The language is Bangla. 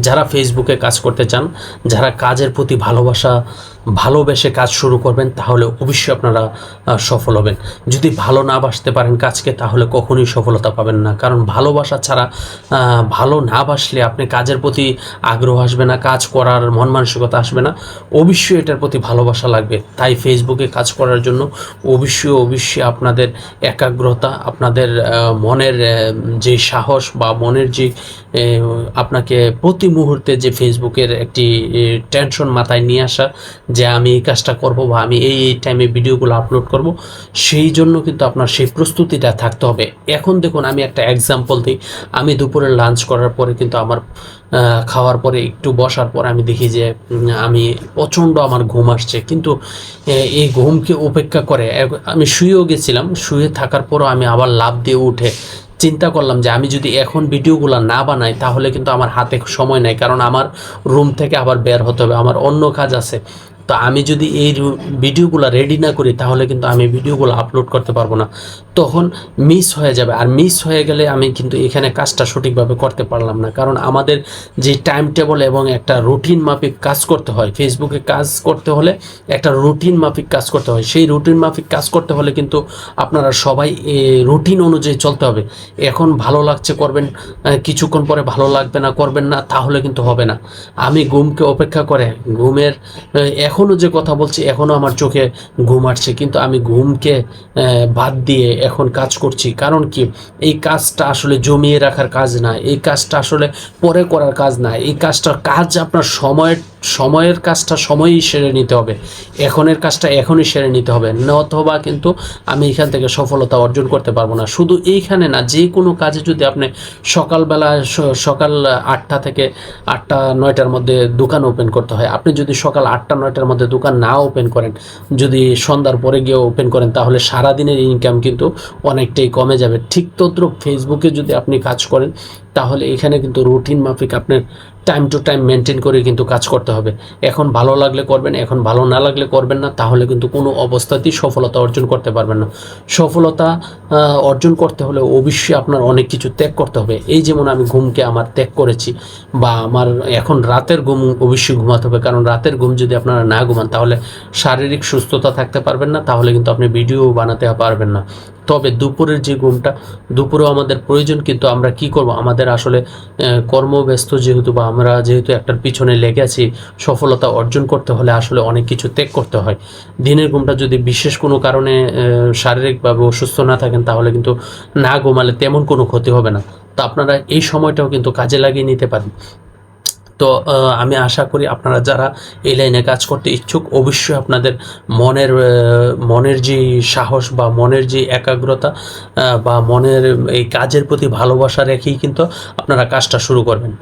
যারা ফেসবুকে কাজ করতে চান যারা কাজের প্রতি ভালোবাসা ভালোবেসে কাজ শুরু করবেন, তাহলে অবশ্যই আপনারা সফল হবেন। যদি ভালো না বাসতে পারেন কাজকে, তাহলে কখনোই সফলতা পাবেন না। কারণ ভালোবাসা ছাড়া ভালো না বাসলে আপনি কাজের প্রতি আগ্রহ আসবে না, কাজ করার মন মানসিকতা আসবে না। অবশ্যই এটার প্রতি ভালোবাসা লাগবে। তাই ফেসবুকে কাজ করার জন্য অবশ্যই অবশ্যই আপনাদের একাগ্রতা, আপনাদের মনের যে সাহস বা মনের যে আপনাকে প্রতি মুহূর্তে যে ফেসবুকের একটি টেনশন মাথায় নিয়ে আসা যে আমি এই কাজটা করব বা আমি এই এই টাইমে ভিডিওগুলো আপলোড করব, সেই জন্য কিন্তু আপনার সেই প্রস্তুতিটা থাকতে হবে। এখন দেখুন, আমি একটা এক্সাম্পল দিই। আমি দুপুরে লাঞ্চ করার পরে কিন্তু আমার খাওয়ার পরে একটু বসার পর আমি দেখি যে আমি প্রচণ্ড আমার ঘুম আসছে। কিন্তু এই ঘুমকে উপেক্ষা করে আমি শুয়েও গেছিলাম। শুয়ে থাকার পরও আমি আবার লাভ দিয়ে উঠে চিন্তা করলাম যে, আমি যদি এখন ভিডিওগুলো না বানাই, তাহলে কিন্তু আমার হাতে সময় নাই। কারণ আমার রুম থেকে আবার বের হতে হবে। আমার অন্য কাজ আছে। তো আমি যদি এই ভিডিওগুলো রেডি না করি তাহলে কিন্তু আমি ভিডিওগুলো আপলোড করতে পারব না। তখন মিস হয়ে যাবে। আর মিস হয়ে গেলে আমি কিন্তু এখানে কাজটা সঠিকভাবে করতে পারলাম না। কারণ আমাদের যে টাইম টেবল এবং একটা রুটিন মাফিক কাজ করতে হয় ফেসবুকে কাজ করতে হলে একটা রুটিন মাফিক কাজ করতে হয়। সেই রুটিন মাফিক কাজ করতে হলে কিন্তু আপনারা সবাই রুটিন অনুযায়ী চলতে হবে। এখন ভালো লাগছে করবেন কিছুক্ষণ পরে ভালো লাগবে না করবেন না তাহলে কিন্তু হবে না। আমি ঘুমকে অপেক্ষা করে ঘুমের আহ, এখনও যে কথা বলছি এখনও আমার চোখে ঘুম আসছে। কিন্তু আমি ঘুমকে বাদ দিয়ে এখন কাজ করছি। কারণ কি? এই কাজটা আসলে জমিয়ে রাখার কাজ না। এই কাজটা আসলে পরে করার কাজ না। এই কাজটা কাজ আপনার সময়ের সময়ের কাজটা সময়ই সেরে নিতে হবে। এখনের কাজটা এখনই সেরে নিতে হবে। অথবা কিন্তু আমি এখান থেকে সফলতা অর্জন করতে পারব না। শুধু এইখানে না, যে কোনো কাজে যদি আপনি সকালবেলা সকাল আটটা থেকে আটটা, নয়টার মধ্যে দোকান ওপেন করতে হয়। আপনি যদি সকাল আটটা, নয়টার মধ্যে দোকান না ওপেন করেন, যদি সন্ধ্যার পরে গিয়ে ওপেন করেন, তাহলে সারাদিনের ইনকাম কিন্তু অনেকটাই কমে যাবে। ঠিক তদ্রুপ ফেসবুকে যদি আপনি কাজ করেন, তাহলে এখানে কিন্তু রুটিন মাফিক আপনার টাইম টু টাইম মেনটেন করে কিন্তু কাজ করতে হবে। এখন ভালো লাগলে করবেন, এখন ভালো না লাগলে করবেন না, তাহলে কিন্তু কোনো অবস্থাতেই সফলতা অর্জন করতে পারবেন না। সফলতা অর্জন করতে হলে অবশ্যই আপনার অনেক কিছু ত্যাগ করতে হবে। এই যেমন আমি ঘুমকে আমার ত্যাগ করেছি, বা আমার এখন রাতের ঘুম অবশ্যই ঘুমাতে হবে, কারণ রাতের ঘুম যদি আপনারা না ঘুমান, তাহলে শারীরিক সুস্থতা থাকতে পারবেন না, তাহলে কিন্তু আপনি ভিডিও বানাতে পারবেন না। তবে দুপুরের যে ঘুমটা, দুপুরেও আমাদের প্রয়োজন, কিন্তু আমরা কি করব? আমাদের আসলে কর্মব্যস্ত যেহেতু বা আমরা যেহেতু একটার পিছনে লেগে আছি, সফলতা অর্জন করতে হলে আসলে অনেক কিছু ত্যাগ করতে হয়। দিনের ঘুমটা যদি বিশেষ কোনো কারণে শারীরিকভাবে অসুস্থ না থাকেন, তাহলে কিন্তু না ঘুমালে তেমন কোনো ক্ষতি হবে না। তো আপনারা এই সময়টাও কিন্তু কাজে লাগিয়ে নিতে পারেন। তো আমি আশা করি আপনারা যারা এই লাইনে কাজ করতে ইচ্ছুক, অবশ্যই আপনাদের মনের মনের যে সাহস বা মনের যে একাগ্রতা বা মনের এই কাজের প্রতি ভালোবাসা রেখেই কিন্তু আপনারা কাজটা শুরু করবেন।